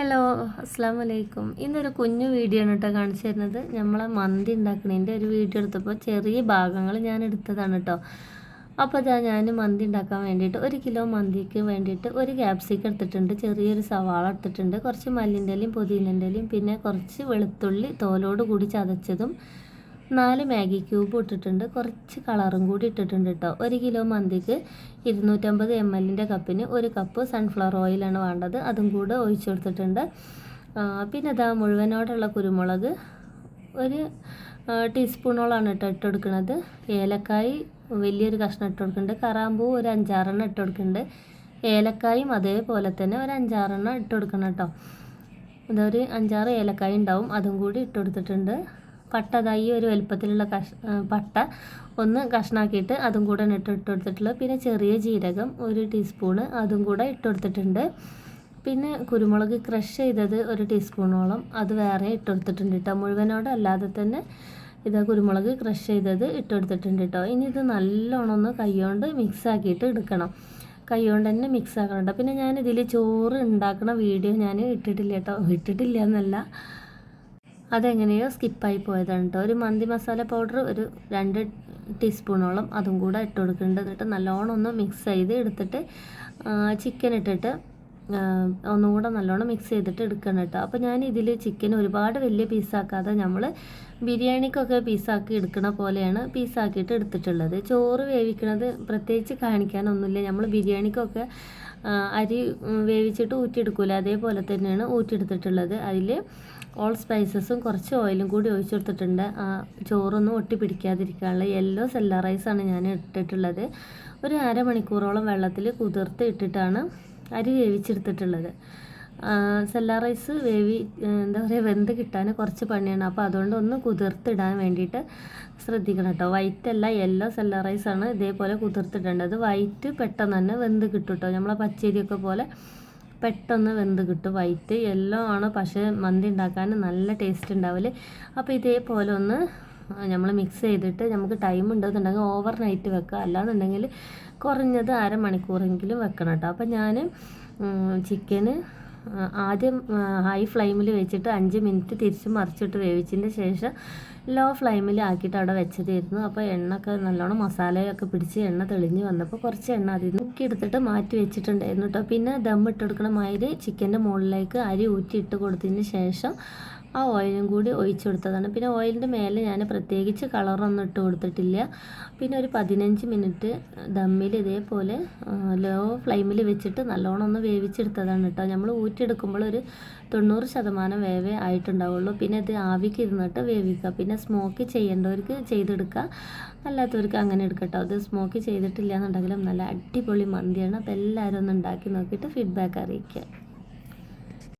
Hello അസ്സാം വലൈക്കും ഇന്നൊരു കുഞ്ഞു വീഡിയോ ആണ് കേട്ടോ കാണിച്ചു തരുന്നത്. നമ്മളെ മന്തി ഉണ്ടാക്കുന്നതിന്റെ ഒരു വീഡിയോ എടുത്തപ്പോൾ ചെറിയ ഭാഗങ്ങൾ ഞാൻ എടുത്തതാണ് കേട്ടോ അപ്പോൾ അതാ ഞാൻ മന്തി ഉണ്ടാക്കാൻ വേണ്ടിയിട്ട് ഒരു കിലോ മന്തിക്ക് വേണ്ടിയിട്ട് ഒരു ക്യാപ്സിക്കം എടുത്തിട്ടുണ്ട്. ചെറിയൊരു സവാള എടുത്തിട്ടുണ്ട്. കുറച്ച് മല്ലിന്റെ ഇലയും പുതിനന്റെ ഇലയും പിന്നെ കുറച്ച് വെളുത്തുള്ളി തോലോട് കൂടി ചതച്ചതും നാല് മാഗി ക്യൂബ് ഇട്ടിട്ടുണ്ട്. കുറച്ച് കളറും കൂടി ഇട്ടിട്ടുണ്ട് കേട്ടോ ഒരു കിലോ മന്തിക്ക് ഇരുന്നൂറ്റമ്പത് എം എല്ലിന്റെ കപ്പിന് ഒരു കപ്പ് സൺഫ്ലവർ ഓയിലാണ് വേണ്ടത്. അതും കൂടെ ഒഴിച്ചു കൊടുത്തിട്ടുണ്ട്. പിന്നെ ഇതാ മുഴുവനോടുള്ള കുരുമുളക് ഒരു ടീസ്പൂണോളാണ് കേട്ടോ ഇട്ട് കൊടുക്കുന്നത് ഏലക്കായി വലിയൊരു കഷ്ണം ഇട്ട് കൊടുക്കുന്നുണ്ട് കറാമ്പൂ ഒരു അഞ്ചാറെണ്ണം ഇട്ട് കൊടുക്കുന്നുണ്ട് ഏലക്കായും അതേപോലെ തന്നെ ഒരു അഞ്ചാറെണ്ണം ഇട്ട് കൊടുക്കണം കേട്ടോ ഇതൊരു അഞ്ചാറ് ഏലക്കായ ഉണ്ടാവും. അതും കൂടി ഇട്ട് കൊടുത്തിട്ടുണ്ട്. പട്ട ഈ ഒരു വലുപ്പത്തിലുള്ള കഷ് പട്ട ഒന്ന് കഷ്ണാക്കിയിട്ട് അതും കൂടെ ഇട്ട് ഇട്ട് പിന്നെ ചെറിയ ജീരകം ഒരു ടീസ്പൂണ് അതും കൂടെ ഇട്ട് കൊടുത്തിട്ടുണ്ട്. പിന്നെ കുരുമുളക് ക്രഷ് ചെയ്തത് ഒരു ടീസ്പൂണോളം അത് വേറെ ഇട്ട് കൊടുത്തിട്ടുണ്ട് കേട്ടോ. മുഴുവനോട് അല്ലാതെ തന്നെ ഇത് കുരുമുളക് ക്രഷ് ചെയ്തത് ഇട്ട് കൊടുത്തിട്ടുണ്ട് കേട്ടോ. ഇനി ഇത് നല്ലോണം ഒന്ന് കൈകൊണ്ട് മിക്സ് ആക്കിയിട്ട് എടുക്കണം. കൈകൊണ്ട് തന്നെ മിക്സ് ആക്കണം കേട്ടോ. പിന്നെ ഞാൻ ഇതിൽ ചോറ് ഉണ്ടാക്കുന്ന വീഡിയോ ഞാൻ ഇട്ടിട്ടില്ല കേട്ടോ. ഇട്ടിട്ടില്ല എന്നല്ല. അതെങ്ങനെയോ സ്കിപ്പായി പോയതാണ് കേട്ടോ ഒരു മന്തി മസാല പൗഡർ ഒരു രണ്ട് ടീസ്പൂണോളം അതും കൂടെ ഇട്ട് കൊടുക്കുന്നുണ്ട് എന്നിട്ട് നല്ലോണം ഒന്ന് മിക്സ് ചെയ്ത് എടുത്തിട്ട് ചിക്കൻ ഇട്ടിട്ട് ഒന്നും കൂടെ നല്ലോണം മിക്സ് ചെയ്തിട്ട് എടുക്കണം കേട്ടോ അപ്പോൾ ഞാൻ ഇതിൽ ചിക്കൻ ഒരുപാട് വലിയ പീസാക്കാതെ നമ്മൾ ബിരിയാണിക്കൊക്കെ പീസാക്കി എടുക്കണ പോലെയാണ് പീസാക്കിയിട്ട് എടുത്തിട്ടുള്ളത്. ചോറ് വേവിക്കണത് പ്രത്യേകിച്ച് കാണിക്കാനൊന്നുമില്ല. നമ്മൾ ബിരിയാണിക്കൊക്കെ അരി വേവിച്ചിട്ട് ഊറ്റിയെടുക്കില്ല അതേപോലെ തന്നെയാണ് ഊറ്റിയെടുത്തിട്ടുള്ളത്. അതിൽ ഓൾ സ്പൈസസും കുറച്ച് ഓയിലും കൂടി ഒഴിച്ചു കൊടുത്തിട്ടുണ്ട്. ആ ചോറൊന്നും ഒട്ടി പിടിക്കാതിരിക്കാനുള്ള യെല്ലോ സെല്ല റൈസാണ് ഞാൻ ഇട്ടിട്ടുള്ളത്. ഒരു അരമണിക്കൂറോളം വെള്ളത്തിൽ കുതിർത്ത് ഇട്ടിട്ടാണ് അരി വേവിച്ചെടുത്തിട്ടുള്ളത്. സെല്ല റൈസ് വേവി എന്താ പറയുക വെന്ത് കിട്ടാൻ കുറച്ച് പണിയാണ്. അപ്പോൾ അതുകൊണ്ട് ഒന്ന് കുതിർത്തിടാൻ വേണ്ടിയിട്ട് ശ്രദ്ധിക്കണം കേട്ടോ. വൈറ്റ് അല്ല യെല്ലോ സെല്ല റൈസാണ് ഇതേപോലെ കുതിർത്തിടേണ്ടത്. വൈറ്റ് പെട്ടെന്ന് തന്നെ വെന്ത് കിട്ടും കേട്ടോ. നമ്മളെ പച്ചരിയൊക്കെ പോലെ പെട്ടെന്ന് വെന്ത് കിട്ടും വൈറ്റ് യെല്ലോ ആണ് പക്ഷേ മന്തി ഉണ്ടാക്കാൻ നല്ല ടേസ്റ്റ് ഉണ്ടാവില്ല അപ്പോൾ ഇതേപോലെ ഒന്ന് നമ്മൾ മിക്സ് ചെയ്തിട്ട് നമുക്ക് ടൈം ഉണ്ടെന്നുണ്ടെങ്കിൽ ഓവർ നൈറ്റ് വെക്കുക അല്ലാന്നുണ്ടെങ്കിൽ കുറഞ്ഞത് അരമണിക്കൂറെങ്കിലും വെക്കണം കേട്ടോ അപ്പോൾ ഞാൻ ചിക്കന് ആദ്യം ഹൈ ഫ്ലെയിമിൽ വെച്ചിട്ട് അഞ്ച് മിനിറ്റ് തിരിച്ച് മറിച്ചിട്ട് വേവിച്ചതിന് ശേഷം ലോ ഫ്ലെയിമിൽ ആക്കിയിട്ട് അവിടെ വെച്ചതായിരുന്നു. അപ്പോൾ എണ്ണയൊക്കെ നല്ലോണം മസാലയൊക്കെ പിടിച്ച് എണ്ണ തെളിഞ്ഞ് വന്നപ്പോൾ കുറച്ച് എണ്ണ അതിൽ നിന്ന് എടുത്തിട്ട് മാറ്റി വെച്ചിട്ടുണ്ടായിരുന്നു കേട്ടോ പിന്നെ ദം ഇട്ടെടുക്കണ മാതിരി ചിക്കന്റെ മുകളിലേക്ക് അരി ഊറ്റി ഇട്ട് കൊടുത്തതിന് ശേഷം ആ ഓയിലും കൂടി ഒഴിച്ചു കൊടുത്തതാണ് പിന്നെ ഓയിലിന്റെ മേലെ ഞാൻ പ്രത്യേകിച്ച് കളറൊന്നും ഇട്ട് കൊടുത്തിട്ടില്ല. പിന്നെ ഒരു പതിനഞ്ച് മിനിറ്റ് ദമ്മിൽ ഇതേപോലെ ലോ ഫ്ലെയിമിൽ വെച്ചിട്ട് നല്ലോണം ഒന്ന് വേവിച്ചെടുത്തതാണ് കേട്ടോ. നമ്മൾ ഊറ്റിയെടുക്കുമ്പോൾ ഒരു തൊണ്ണൂറ് ശതമാനം വേവേ ആയിട്ടുണ്ടാവുള്ളൂ. പിന്നെ ഇത് ആവിക്ക് ഇരുന്നിട്ട് വേവിക്കുക. പിന്നെ സ്മോക്ക് ചെയ്യേണ്ടവർക്ക് ചെയ്തെടുക്കുക. അല്ലാത്തവർക്ക് അങ്ങനെ എടുക്കട്ടോ അത് സ്മോക്ക് ചെയ്തിട്ടില്ല എന്നുണ്ടെങ്കിലും നല്ല അടിപൊളി മന്തിയാണ്. അപ്പോൾ എല്ലാവരും ഒന്ന് ഉണ്ടാക്കി നോക്കിയിട്ട് ഫീഡ്ബാക്ക് അറിയിക്കുക.